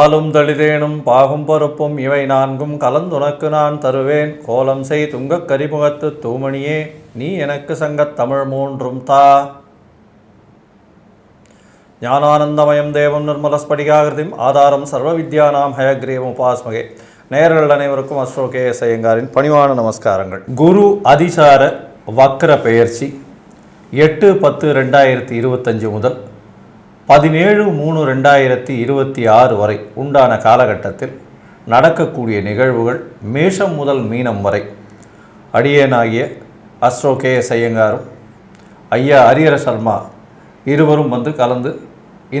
பாலும் தளிதேனும் பாகும் பருப்பும் இவை நான்கும் கலந்துனக்கு நான் தருவேன். கோலம் செய் துங்கக் கரிமுகத்து தூமணியே நீ எனக்கு சங்கத் தமிழ் மூன்றும் தா. ஞானானந்தமயம் தேவம் நிர்மலஸ்படிகாகிருதிம் ஆதாரம் சர்வ வித்யானாம் ஹயக்ரீவம் உபாஸ்மகே. நேயர்கள் அனைவருக்கும் அஸ்ரோ கே எஸ் ஐயங்காரின் பணிவான நமஸ்காரங்கள். குரு அதிசார வக்ர பெயர்ச்சி எட்டு பத்து ரெண்டாயிரத்தி இருபத்தஞ்சு முதல் பதினேழு மூணு ரெண்டாயிரத்தி இருபத்தி ஆறு வரை உண்டான காலகட்டத்தில் நடக்கக்கூடிய நிகழ்வுகள் மேஷம் முதல் மீனம் வரை. அடியேனாகிய அஸ்ரோ கே எஸ் ஐயங்காரும் ஐயா ஹரிஹர சர்மா இருவரும் வந்து கலந்து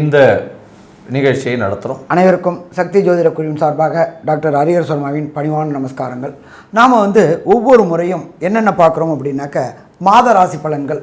இந்த நிகழ்ச்சியை நடத்துகிறோம் அனைவருக்கும் சக்தி ஜோதிட குழுவின் சார்பாக டாக்டர் ஹரிஹர் சர்மாவின் பணிவான நமஸ்காரங்கள். நாம் வந்து ஒவ்வொரு முறையும் என்னென்ன பார்க்குறோம் அப்படின்னாக்க மாத ராசி பலன்கள்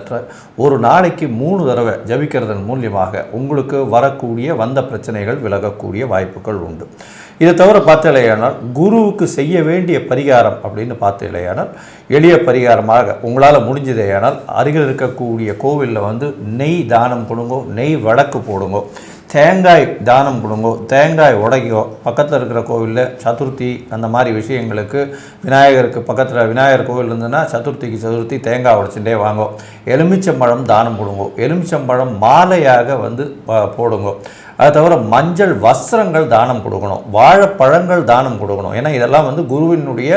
மந்திரத்தை ஒரு நாளைக்கு மூணு தடவை ஜபிக்கிறதன் மூலியமாக உங்களுக்கு வரக்கூடிய வந்த பிரச்சனைகள் விலகக்கூடிய வாய்ப்புகள் உண்டு. இதை தவிர பார்த்தலையானால் குருவுக்கு செய்ய வேண்டிய பரிகாரம் அப்படின்னு பார்த்தலையானால் எளிய பரிகாரமாக உங்களால் முடிஞ்சதேயானால் அருகில் இருக்கக்கூடிய கோவிலில் வந்து நெய் தானம் கொடுங்கோ நெய் வடக்கு போடுங்கோ தேங்காய் தானம் கொடுங்கோ தேங்காய் உடைக்கோ பக்கத்தில் இருக்கிற கோவிலில் சதுர்த்தி அந்த மாதிரி விஷயங்களுக்கு விநாயகருக்கு பக்கத்தில் விநாயகர் கோவில் இருந்ததுன்னா சதுர்த்திக்கு சதுர்த்தி தேங்காய் உடைச்சுட்டே வாங்கோ. எலுமிச்சம்பழம் தானம் கொடுங்கோ. எலுமிச்சம்பழம் மாலையாக வந்து ப- போடுங்கோ. அது தவிர மஞ்சள் வஸ்திரங்கள் தானம் கொடுக்கணும் வாழைப்பழங்கள் தானம் கொடுக்கணும். ஏன்னா இதெல்லாம் வந்து குருவினுடைய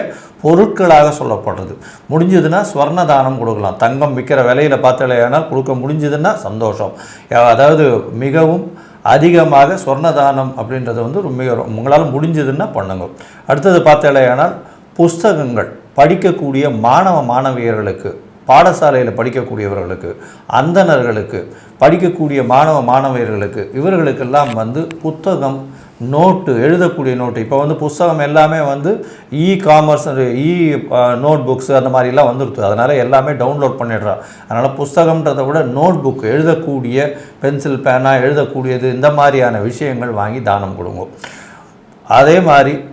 பொருட்களாக சொல்லப்படுறது. முடிஞ்சதுன்னா ஸ்வர்ண தானம் கொடுக்கலாம். தங்கம் விற்கிற விலையில் பார்த்தலையானால் கொடுக்க முடிஞ்சதுன்னா சந்தோஷம். அதாவது மிகவும் அதிகமாக சொர்ண தானம் அப்படின்றது வந்து ரொம்ப மிக உங்களால் முடிஞ்சதுன்னா பண்ணுங்க. அடுத்தது பார்த்தலையானால் புஸ்தகங்கள். படிக்கக்கூடிய மாணவ மாணவியர்களுக்கு பாடசாலையில் படிக்கக்கூடியவர்களுக்கு அந்தணர்களுக்கு படிக்கக்கூடிய மாணவ மாணவியர்களுக்கு இவர்களுக்கெல்லாம் வந்து புத்தகம் நோட்டு எழுதக்கூடிய நோட்டு. இப்போ வந்து புஸ்தகம் எல்லாமே வந்து e commerce e note books அந்த மாதிரிலாம் வந்துருது. அதனால் எல்லாமே டவுன்லோட் பண்ணிடுறான் அதனால் புஸ்தகம்ன்றதை விட நோட் புக் எழுதக்கூடிய பென்சில் பேனா எழுதக்கூடியது இந்த மாதிரியான விஷயங்கள் வாங்கி தானம் கொடுங்க. அதே மாதிரி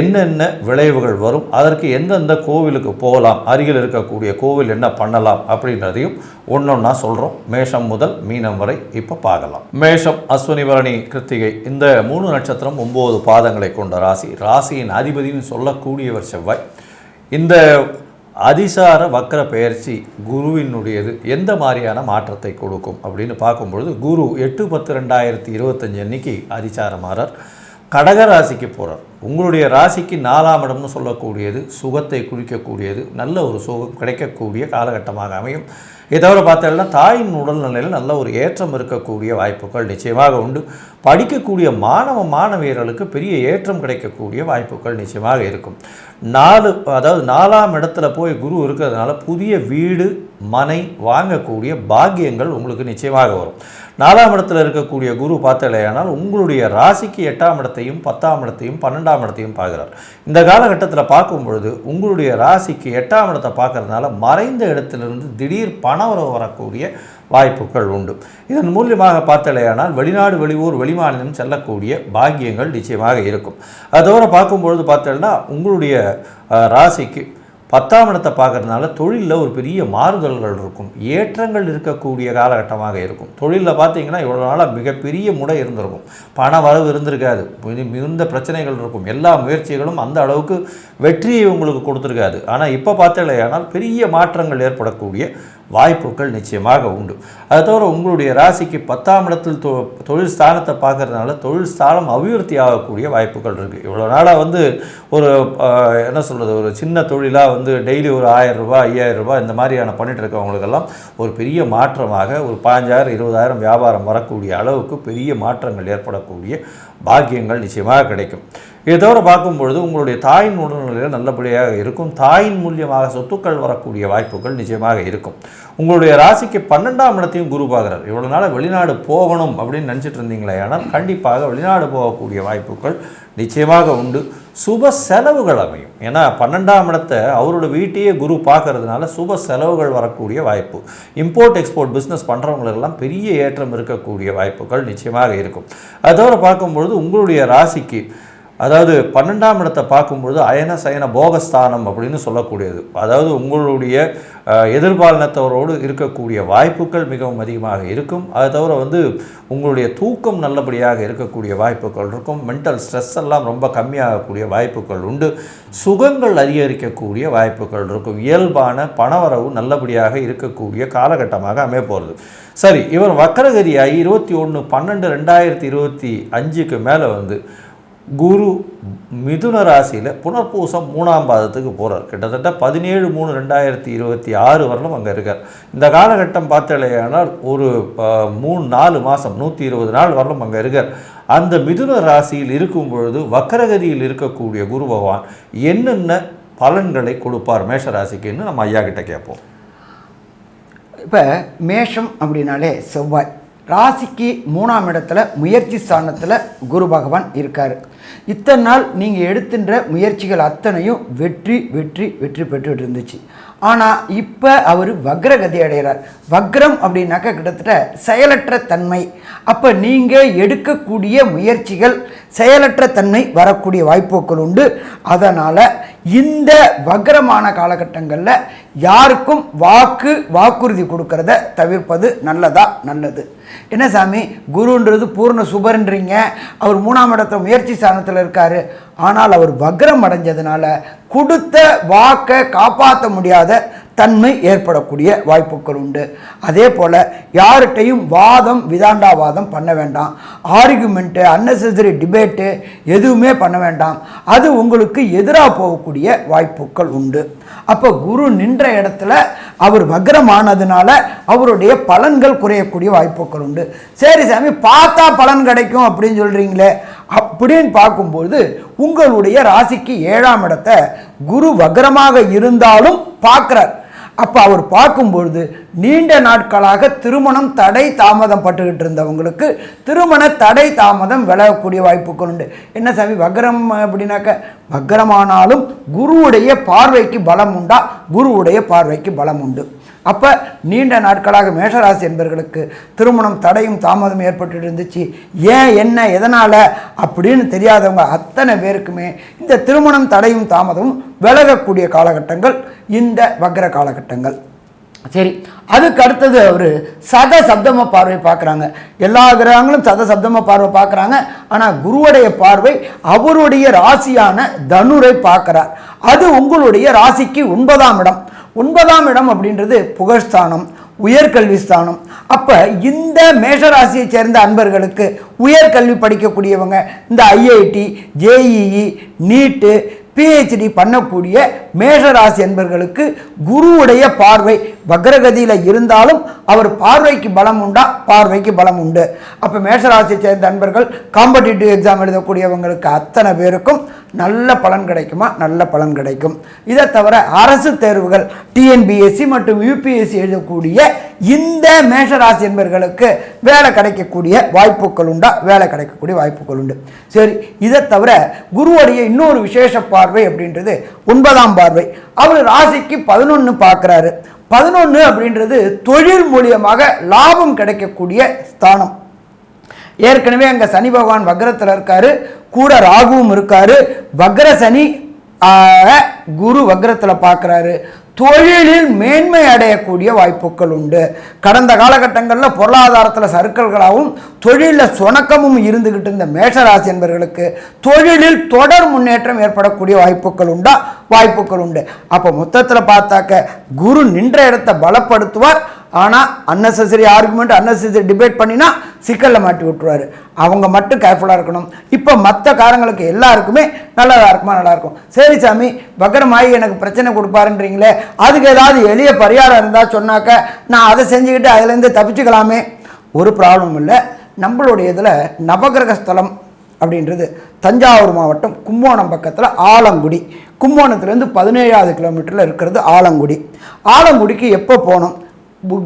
என்னென்ன விளைவுகள் வரும் அதற்கு எந்தெந்த கோவிலுக்கு போகலாம் அருகில் இருக்கக்கூடிய கோவில் என்ன பண்ணலாம் அப்படின்றதையும் ஒன்றொன்னா சொல்கிறோம் மேஷம் முதல் மீனம் வரை இப்போ பார்க்கலாம். மேஷம் அஸ்வினி பரணி கிருத்திகை இந்த மூணு நட்சத்திரம் ஒம்பது பாதங்களை கொண்ட ராசி. ராசியின் அதிபதினு சொல்லக்கூடியவர் செவ்வாய். இந்த அதிசார வக்கர பெயர்ச்சி குருவினுடையது எந்த மாதிரியான மாற்றத்தை கொடுக்கும் அப்படின்னு பார்க்கும்பொழுது குரு எட்டு பத்து ரெண்டாயிரத்தி இருபத்தஞ்சு அன்னைக்கு அதிசாரமாறார். கடக ராசிக்கு போகிறார் உங்களுடைய ராசிக்கு நாலாம் இடம்னு சொல்லக்கூடியது சுகத்தை குறிக்கக்கூடியது நல்ல ஒரு சுகம் கிடைக்கக்கூடிய காலகட்டமாக அமையும். இதை தவிர பார்த்தோம்னா தாயின் உடல்நிலையில் நல்ல ஒரு ஏற்றம் இருக்கக்கூடிய வாய்ப்புகள் நிச்சயமாக உண்டு. படிக்கக்கூடிய மாணவ மாணவியர்களுக்கு பெரிய ஏற்றம் கிடைக்கக்கூடிய வாய்ப்புகள் நிச்சயமாக இருக்கும். நாலு அதாவது நாலாம் இடத்துல போய் குரு இருக்கிறதுனால புதிய வீடு மனை வாங்கக்கூடிய பாக்கியங்கள் உங்களுக்கு நிச்சயமாக வரும். நாலாம் இடத்துல இருக்கக்கூடிய குரு பார்த்தலையானால் உங்களுடைய ராசிக்கு எட்டாம் இடத்தையும் பத்தாம் இடத்தையும் பன்னெண்டாம் இடத்தையும் பார்க்குறார். இந்த காலகட்டத்தில் பார்க்கும் பொழுது உங்களுடைய ராசிக்கு எட்டாம் இடத்தை பார்க்கறதுனால மறைந்த இடத்திலிருந்து திடீர் பணவரவு வரக்கூடிய வாய்ப்புகள் உண்டு. இதன் மூலியமாக பார்த்தலையானால் வெளிநாடு வெளியூர் வெளிமாநிலம் செல்லக்கூடிய பாக்கியங்கள் நிச்சயமாக இருக்கும். அதோட பார்க்கும்பொழுது பார்த்தோம்னா உங்களுடைய ராசிக்கு பத்தாம் இடத்தை பார்க்குறதுனால தொழிலில் ஒரு பெரிய மாறுதல்கள் இருக்கும். ஏற்றங்கள் இருக்கக்கூடிய காலகட்டமாக இருக்கும். தொழிலில் பார்த்தீங்கன்னா இவ்வளோ நாளாக மிகப்பெரிய முடை இருந்திருக்கும். பண வரவு இருந்திருக்காது. மிகுந்த பிரச்சனைகள் இருக்கும். எல்லா முயற்சிகளும் அந்த அளவுக்கு வெற்றியை உங்களுக்கு கொடுத்துருக்காது. ஆனால் இப்போ பார்த்தீங்களேயானால் பெரிய மாற்றங்கள் ஏற்படக்கூடிய வாய்ப்புகள் நிச்சயமாக உண்டு. அது தவிர உங்களுடைய ராசிக்கு பத்தாம் இடத்தில் தொ தொழில் ஸ்தானத்தை பார்க்கறதுனால தொழில் ஸ்தானம் அபிவிருத்தி ஆகக்கூடிய வாய்ப்புகள் இருக்குது இவ்வளோ நாளாக வந்து ஒரு என்ன சொல்கிறது ஒரு சின்ன தொழிலாக வந்து டெய்லி ஒரு ஆயிரம் ரூபாய் ஐயாயிரம் ரூபாய் இந்த மாதிரியான பண்ணிட்டு இருக்கவங்களுக்கெல்லாம் ஒரு பெரிய மாற்றமாக ஒரு பாஞ்சாயிரம் இருபதாயிரம் வியாபாரம் வரக்கூடிய அளவுக்கு பெரிய மாற்றங்கள் ஏற்படக்கூடிய பாக்கியங்கள் நிச்சயமாக கிடைக்கும். இதை தவிர பார்க்கும்பொழுது உங்களுடைய தாயின் உடல்நிலையில் நல்லபடியாக இருக்கும். தாயின் மூலியமாக சொத்துக்கள் வரக்கூடிய வாய்ப்புகள் நிச்சயமாக இருக்கும். உங்களுடைய ராசிக்கு பன்னெண்டாம் இடத்தையும் குரு பார்க்குறார். இவ்வளோ நாள் வெளிநாடு போகணும் அப்படின்னு நினச்சிட்டு இருந்தீங்களே ஆனால் கண்டிப்பாக வெளிநாடு போகக்கூடிய வாய்ப்புகள் நிச்சயமாக உண்டு. சுப செலவுகள் அமையும். ஏன்னா பன்னெண்டாம் இடத்தை அவரோட வீட்டையே குரு பார்க்கறதுனால சுப செலவுகள் வரக்கூடிய வாய்ப்பு. இம்போர்ட் எக்ஸ்போர்ட் பிஸ்னஸ் பண்ணுறவங்களுக்கெல்லாம் பெரிய ஏற்றம் இருக்கக்கூடிய வாய்ப்புகள் நிச்சயமாக இருக்கும். அதோடு பார்க்கும்பொழுது உங்களுடைய ராசிக்கு அதாவது பன்னெண்டாம் இடத்தை பார்க்கும்பொழுது அயன சயன போகஸ்தானம் அப்படின்னு சொல்லக்கூடியது. அதாவது உங்களுடைய அஹ், எதிர்பாலினத்தவரோடு இருக்கக்கூடிய வாய்ப்புகள் மிகவும் அதிகமாக இருக்கும். அது தவிர வந்து உங்களுடைய தூக்கம் நல்லபடியாக இருக்கக்கூடிய வாய்ப்புகள் இருக்கும். மென்டல் ஸ்ட்ரெஸ் எல்லாம் ரொம்ப கம்மியாகக்கூடிய வாய்ப்புகள் உண்டு. சுகங்கள் அதிகரிக்கக்கூடிய வாய்ப்புகள் இருக்கும். இயல்பான பணவரவு நல்லபடியாக இருக்கக்கூடிய காலகட்டமாக அமையப்போகிறது சரி இவர் வக்கரகதியாகி இருபத்தி ஒன்று பன்னெண்டு ரெண்டாயிரத்தி இருபத்தி அஞ்சுக்கு மேலே வந்து குரு மிதுன ராசியில் புனர்பூசம் மூணாம் பாதத்துக்கு போகிறார் கிட்டத்தட்ட பதினேழு மூணு ரெண்டாயிரத்தி இருபத்தி ஆறு வரலும் அங்கே இருக்கார். இந்த காலகட்டம் பார்த்தாலேயானால் ஒரு மூணு நாலு மாதம் நூற்றி இருபது நாள் வரலும் அங்கே இருக்கார். அந்த மிதுன ராசியில் இருக்கும் பொழுது வக்கரகதியில் இருக்கக்கூடிய குரு பகவான் என்னென்ன பலன்களை கொடுப்பார் மேஷ ராசிக்குன்னு நம்ம ஐயா கிட்ட கேட்போம். இப்போ மேஷம் அப்படின்னாலே செவ்வாய். ராசிக்கு மூணாம் இடத்துல முயற்சி ஸ்தானத்தில் குரு பகவான் இருக்கார். இத்தனை நாள் நீங்கள் எடுத்துன்ற முயற்சிகள் அத்தனையும் வெற்றி வெற்றி வெற்றி பெற்றுட்டு இருந்துச்சு. ஆனால் இப்போ அவர் வக்ரகதி அடைகிறார். வக்ரம் அப்படின்னாக்கா கிட்டத்தட்ட செயலற்ற தன்மை. அப்போ நீங்கள் எடுக்கக்கூடிய முயற்சிகள் செயலற்ற தன்மை வரக்கூடிய வாய்ப்புகள் உண்டு. அதனால் இந்த வக்ரமான காலகட்டங்களில் யாருக்கும் வாக்கு வாக்குறுதி கொடுக்கறத தவிர்ப்பது நல்லதா? நல்லது. என்ன சாமி? குருன்றது பூர்ண சுபர்ன்றீங்க. அவர் மூணாம் இடத்த முயற்சி ஸ்தானத்தில் இருக்கார். ஆனால் அவர் வக்ரம் அடைஞ்சதுனால கொடுத்த வாக்கை காப்பாற்ற முடியாத தன்மை ஏற்படக்கூடிய வாய்ப்புகள் உண்டு. அதே போல் யார்கிட்டையும் வாதம் விதாண்டாவாதம் பண்ண வேண்டாம். ஆர்குமெண்ட்டு அன்னெசரி டிபேட்டு எதுவுமே பண்ண வேண்டாம். அது உங்களுக்கு எதிராக போகக்கூடிய வாய்ப்புகள் உண்டு. அப்போ குரு நின்ற இடத்துல அவர் வக்ரமானதுனால அவருடைய பலன்கள் குறையக்கூடிய வாய்ப்புகள் உண்டு. சரி சாமி பார்த்தா பலன் கிடைக்கும் அப்படின்னு சொல்கிறீங்களே அப்படின்னு பார்க்கும்போது உங்களுடைய ராசிக்கு ஏழாம் இடத்தை குரு வக்ரமாக இருந்தாலும் பார்க்குறார். அப்போ அவர் பார்க்கும்பொழுது நீண்ட நாட்களாக திருமணம் தடை தாமதம் பட்டுக்கிட்டு இருந்தவங்களுக்கு திருமண தடை தாமதம் விலகக்கூடிய வாய்ப்புகள் உண்டு. என்ன சாமி வக்ரம் அப்படின்னாக்க வக்ரமானாலும் குருவுடைய பார்வைக்கு பலம் உண்டா? குருவுடைய பார்வைக்கு பலம் உண்டு. அப்போ நீண்ட நாட்களாக மேஷராசி என்பவர்களுக்கு திருமணம் தடையும் தாமதம் ஏற்பட்டு இருந்துச்சு. ஏன் என்ன எதனால் அப்படின்னு தெரியாதவங்க அத்தனை பேருக்குமே இந்த திருமணம் தடையும் தாமதமும் விலகக்கூடிய காலகட்டங்கள் இந்த வக்ர காலகட்டங்கள். சரி அதுக்கு அடுத்தது அவர் சத சப்தம பார்வை பார்க்குறாங்க. எல்லா கிரகங்களும் சத சப்தம பார்வை பார்க்குறாங்க. ஆனால் குருவுடைய பார்வை அவருடைய ராசியான தனுரை பார்க்குறார். அது உங்களுடைய ராசிக்கு ஒன்பதாம் இடம். ஒன்பதாம் இடம் அப்படின்றது புகழ்ஸ்தானம் உயர்கல்வி ஸ்தானம். அப்போ இந்த மேஷராசியை சேர்ந்த அன்பர்களுக்கு உயர்கல்வி படிக்கக்கூடியவங்க இந்த ஐஐடி ஜேஇஇ நீட்டு பிஹெச்டி பண்ணக்கூடிய மேஷராசி என்பர்களுக்கு குருவுடைய பார்வை வக்ரகதியில் இருந்தாலும் அவர் பார்வைக்கு பலம் உண்டா? பார்வைக்கு பலம் உண்டு. அப்போ மேஷராசியை சேர்ந்த அன்பர்கள் காம்படிட்டிவ் எக்ஸாம் எழுதக்கூடியவங்களுக்கு அத்தனை பேருக்கும் நல்ல பலன் கிடைக்குமா? நல்ல பலன் கிடைக்கும். இதை தவிர அரசு தேர்வுகள் டிஎன்பிஎஸ்சி மற்றும் யூபிஎஸ்சி எழுதக்கூடிய இந்த மேஷராசி என்பர்களுக்கு வேலை கிடைக்கக்கூடிய வாய்ப்புகள் உண்டா? வேலை கிடைக்கக்கூடிய வாய்ப்புகள் உண்டு. சரி இதை தவிர குருவுடைய இன்னொரு விசேஷ பார்வை அப்படின்றது ஒன்பதாம் பார்வை. அவர் ராசிக்கு பதினொன்று பார்க்குறாரு. பதினொன்று அப்படின்றது தொழில் மூலியமாக லாபம் கிடைக்கக்கூடிய ஸ்தானம். ஏற்கனவே அங்கே சனி பகவான் வக்ரத்தில் இருக்காரு கூட ராகுவும் இருக்காரு. வக்ர சனி குரு வக்ரத்தில் பார்க்குறாரு தொழிலில் மேன்மை அடையக்கூடிய வாய்ப்புகள் உண்டு. கடந்த காலகட்டங்களில் பொருளாதாரத்தில் சறுக்கல்களாகவும் தொழிலில் சுணக்கமும் இருந்துக்கிட்டு இருந்த மேஷராசி என்பவர்களுக்கு தொழிலில் தொடர் முன்னேற்றம் ஏற்படக்கூடிய வாய்ப்புகள் உண்டா? வாய்ப்புகள் உண்டு. அப்போ மொத்தத்தில் பார்த்தாக்க குரு நின்ற இடத்தை பலப்படுத்துவார் ஆனால் அன்னெசரி ஆர்குமெண்ட் அன்னெசரி டிபேட் பண்ணினா சிக்கலில் மாட்டி விட்டுருவார். அவங்க மட்டும் கேர்ஃபுல்லாக இருக்கணும். இப்போ மற்ற காரங்களுக்கு எல்லாருக்குமே நல்லதாக இருக்குமா நல்லாயிருக்கும் சரி சாமி வக்கரமாயி எனக்கு பிரச்சனை கொடுப்பாருன்றீங்களே அதுக்கு ஏதாவது எளிய பரிகாரம் இருந்தால் சொன்னாக்க நான் அதை செஞ்சுக்கிட்டு அதுலேருந்து தப்பிச்சுக்கலாமே. ஒரு ப்ராப்ளம் இல்லை. நம்மளுடைய இதில் நவகிரக ஸ்தலம் அப்படின்றது தஞ்சாவூர் மாவட்டம் கும்போணம் பக்கத்தில் ஆலங்குடி. கும்போணத்துலேருந்து பதினேழாவது கிலோமீட்டரில் இருக்கிறது ஆலங்குடி. ஆலங்குடிக்கு எப்போ போகணும்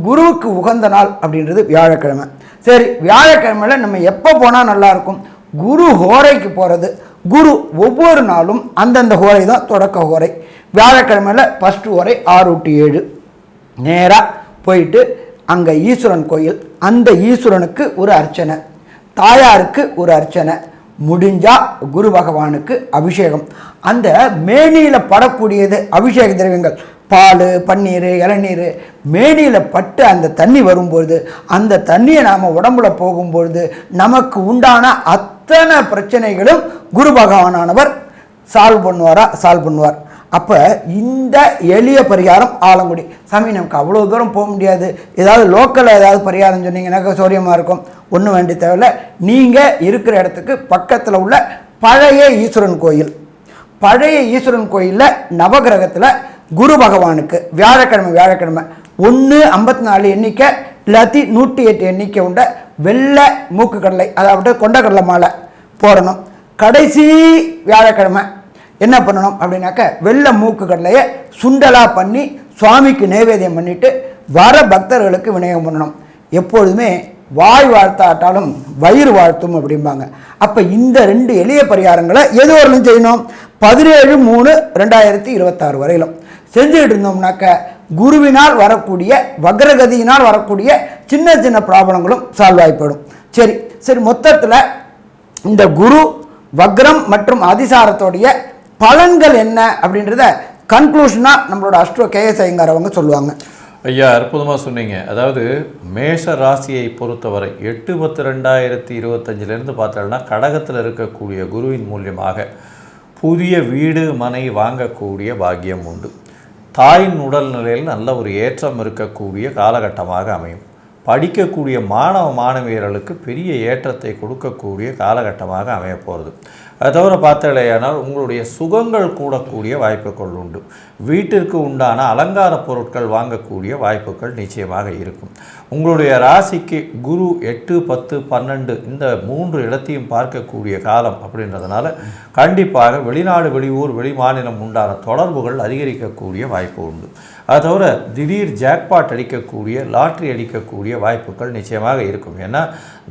குருவுக்கு உகந்த நாள் அப்படின்றது வியாழக்கிழமை. சரி வியாழக்கிழமையில் நம்ம எப்போ போனால் நல்லாயிருக்கும் குரு ஹோரைக்கு போகிறது குரு ஒவ்வொரு நாளும் அந்தந்த ஹோரை தான் தொடக்க ஹோரை. வியாழக்கிழமையில் ஃபஸ்ட்டு ஹோரை ஆறு டு ஏழு. நேராக போயிட்டு அங்கே ஈஸ்வரன் கோயில் அந்த ஈஸ்வரனுக்கு ஒரு அர்ச்சனை. தாயாருக்கு ஒரு அர்ச்சனை. முடிஞ்சால் குரு பகவானுக்கு அபிஷேகம். அந்த மேனியில் படக்கூடியது அபிஷேக திரவியங்கள். பால் பன்னீர் இளநீர் மேனியில் பட்டு அந்த தண்ணி வரும்பொழுது அந்த தண்ணியை நாம் உடம்புல போகும்பொழுது நமக்கு உண்டான அத்தனை பிரச்சனைகளும் குரு பகவானானவர் சால்வ் பண்ணுவாரா? சால்வ் பண்ணுவார். அப்போ இந்த எளிய பரிகாரம் ஆலங்குடி. சாமி நமக்கு அவ்வளோ தூரம் போக முடியாது. ஏதாவது லோக்கலில் ஏதாவது பரிகாரம் சொன்னீங்கன்னாக்கா சௌரியமாக இருக்கும். ஒன்றும் வேண்டிய தேவையில்ல. நீங்கள் இருக்கிற இடத்துக்கு பக்கத்தில் உள்ள பழைய ஈஸ்வரன் கோயில். பழைய ஈஸ்வரன் கோயிலில் நவகிரகத்தில் குரு பகவானுக்கு வியாழக்கிழமை வியாழக்கிழமை ஒன்று ஐம்பத்தி நாலு எண்ணிக்கை இல்லாத்தி நூற்றி எட்டு எண்ணிக்கை உண்ட வெள்ளை மூக்கு கடலை அதாவது கொண்டக்கடலை மாலை போடணும். கடைசி வியாழக்கிழமை என்ன பண்ணணும் அப்படின்னாக்க வெள்ளை மூக்கு கடலையை சுண்டலாக பண்ணி சுவாமிக்கு நைவேத்தியம் பண்ணிட்டு வர பக்தர்களுக்கு விநியோகம் பண்ணணும். எப்பொழுதுமே வாய் வாழ்த்தாட்டாலும் வயிறு வாழ்த்தும் அப்படிம்பாங்க. அப்போ இந்த ரெண்டு எளிய பரிகாரங்களை எது வரலும் செய்யணும். பதினேழு மூணு ரெண்டாயிரத்தி இருபத்தாறு வரையிலும். செஞ்சுக்கிட்டு இருந்தோம்னாக்க குருவினால் வரக்கூடிய வக்ரகதியினால் வரக்கூடிய சின்ன சின்ன ப்ராப்ளங்களும் சால்வ் ஆகிப்படும். சரி சரி மொத்தத்தில் இந்த குரு வக்ரம் மற்றும் அதிசாரத்தோடைய பலன்கள் என்ன அப்படின்றத கன்க்ளூஷனாக நம்மளோட அஸ்ட்ரோ கேஎஸ் ஐயங்கார் அவங்க சொல்லுவாங்க. ஐயா அற்புதமாக சொன்னீங்க. அதாவது மேஷ ராசியை பொறுத்தவரை எட்டு பத்து ரெண்டாயிரத்தி இருபத்தஞ்சிலேருந்து பார்த்தோம்னா கடகத்தில் இருக்கக்கூடிய குருவின் மூலியமாக புதிய வீடு மனை வாங்கக்கூடிய பாக்கியம் உண்டு. தாயின் உடல் நிலையில் நல்ல ஒரு ஏற்றம் இருக்கக்கூடிய காலகட்டமாக அமையும். படிக்கக்கூடிய மாணவ மாணவியர்களுக்கு பெரிய ஏற்றத்தை கொடுக்கக்கூடிய காலகட்டமாக அமையப்போகிறது அது தவிர பார்த்தாலேயானால் உங்களுடைய சுகங்கள் கூடக்கூடிய வாய்ப்புகள் உண்டு. வீட்டிற்கு உண்டான அலங்கார பொருட்கள் வாங்கக்கூடிய வாய்ப்புகள் நிச்சயமாக இருக்கும். உங்களுடைய ராசிக்கு குரு எட்டு பத்து பன்னெண்டு இந்த மூன்று இடத்தையும் பார்க்கக்கூடிய காலம் அப்படின்றதுனால கண்டிப்பாக வெளிநாடு வெளியூர் வெளிமாநிலம் உண்டான தொடர்புகள் அதிகரிக்கக்கூடிய வாய்ப்பு உண்டு. அது தவிர திடீர் ஜாக்பாட் அடிக்கக்கூடிய லாட்ரி அடிக்கக்கூடிய வாய்ப்புகள் நிச்சயமாக இருக்கும். ஏன்னா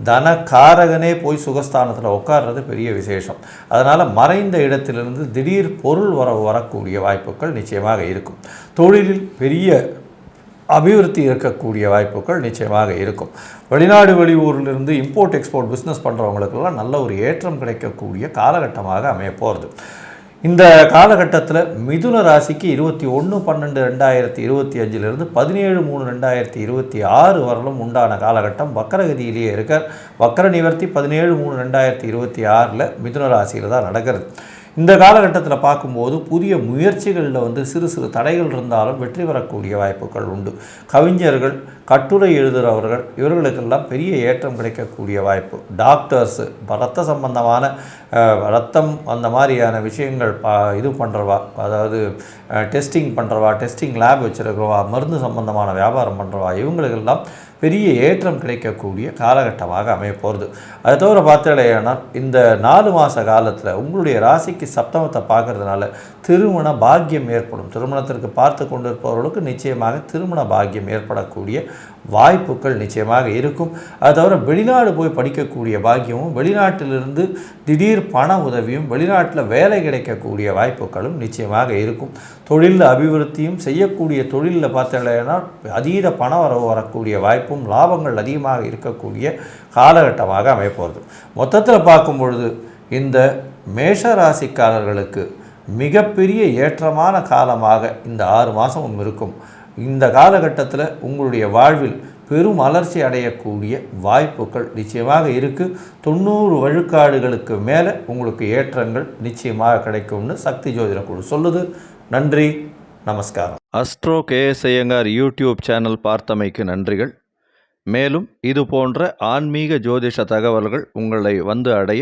தனக்காரகனே போய் சுகஸ்தானத்தில் உட்கார்றது பெரிய விசேஷம். அதனால் மறைந்த இடத்திலிருந்து திடீர் பொருள் வர வரக்கூடிய வாய்ப்புகள் நிச்சயமாக இருக்கும். தொழிலில் பெரிய அபிவிருத்தி இருக்கக்கூடிய வாய்ப்புகள் நிச்சயமாக இருக்கும். வெளிநாடு வெளியூரிலிருந்து இம்போர்ட் எக்ஸ்போர்ட் பிஸ்னஸ் பண்ணுறவங்களுக்கெல்லாம் நல்ல ஒரு ஏற்றம் கிடைக்கக்கூடிய காலகட்டமாக அமைய போகிறது இந்த காலகட்டத்தில் மிதுன ராசிக்கு இருபத்தி ஒன்று பன்னெண்டு ரெண்டாயிரத்தி இருபத்தி அஞ்சிலிருந்து பதினேழு மூணு ரெண்டாயிரத்தி இருபத்தி ஆறு வரலும் உண்டான காலகட்டம் வக்கரகதியிலேயே இருக்கார் வக்கர நிவர்த்தி பதினேழு மூணு ரெண்டாயிரத்தி இருபத்தி ஆறில் மிதுன ராசியில் தான் நடக்கிறது. இந்த காலகட்டத்தில் பார்க்கும்போது புதிய முயற்சிகளில் வந்து சிறு சிறு தடைகள் இருந்தாலும் வெற்றி பெறக்கூடிய வாய்ப்புகள் உண்டு. கவிஞர்கள் கட்டுரை எழுதுகிறவர்கள் இவர்களுக்கெல்லாம் பெரிய ஏற்றம் கிடைக்கக்கூடிய வாய்ப்பு. டாக்டர்ஸு ரத்த சம்பந்தமான ரத்தம் அந்த மாதிரியான விஷயங்கள் பா இது பண்ணுறவா அதாவது டெஸ்டிங் பண்ணுறவா டெஸ்டிங் லேப் வச்சுருக்கிறவா மருந்து சம்பந்தமான வியாபாரம் பண்ணுறவா இவங்களுக்கெல்லாம் பெரிய ஏற்றம் கிடைக்கக்கூடிய காலகட்டமாக அமைய போகிறது அது தவிர பார்த்தாலேயானால் இந்த நாலு மாத காலத்தில் உங்களுடைய ராசிக்கு சப்தமத்தை பார்க்கறதுனால திருமண பாக்கியம் ஏற்படும். திருமணத்திற்கு பார்த்து கொண்டிருப்பவர்களுக்கு நிச்சயமாக திருமண பாக்கியம் ஏற்படக்கூடிய வாய்ப்புகள் நிச்சயமாக இருக்கும். அது தவிர வெளிநாடு போய் படிக்கக்கூடிய பாக்கியமும் வெளிநாட்டிலிருந்து திடீர் பண உதவியும் வெளிநாட்டில் வேலை கிடைக்கக்கூடிய வாய்ப்புகளும் நிச்சயமாக இருக்கும். தொழிலில் அபிவிருத்தியும் செய்யக்கூடிய தொழிலில் பார்த்தீங்கன்னா அதீத பண வரவு வரக்கூடிய வாய்ப்பும் லாபங்கள் அதிகமாக இருக்கக்கூடிய காலகட்டமாக அமைப்போகிறது மொத்தத்தில் பார்க்கும் பொழுது இந்த மேஷ ராசிக்காரர்களுக்கு மிகப்பெரிய ஏற்றமான காலமாக இந்த ஆறு மாதமும் இருக்கும். இந்த காலகட்டத்தில் உங்களுடைய வாழ்வில் பெரும் வளர்ச்சி அடையக்கூடிய வாய்ப்புகள் நிச்சயமாக இருக்குது தொண்ணூறு வழுக்காடுகளுக்கு மேலே உங்களுக்கு ஏற்றங்கள் நிச்சயமாக கிடைக்கும்னு சக்தி ஜோதிட குழு சொல்லுது. நன்றி நமஸ்காரம். Astro K S Iyengar YouTube channel பார்த்தமைக்கு நன்றிகள். மேலும் இது போன்ற ஆன்மீக ஜோதிஷ தகவல்கள் உங்களை வந்து அடைய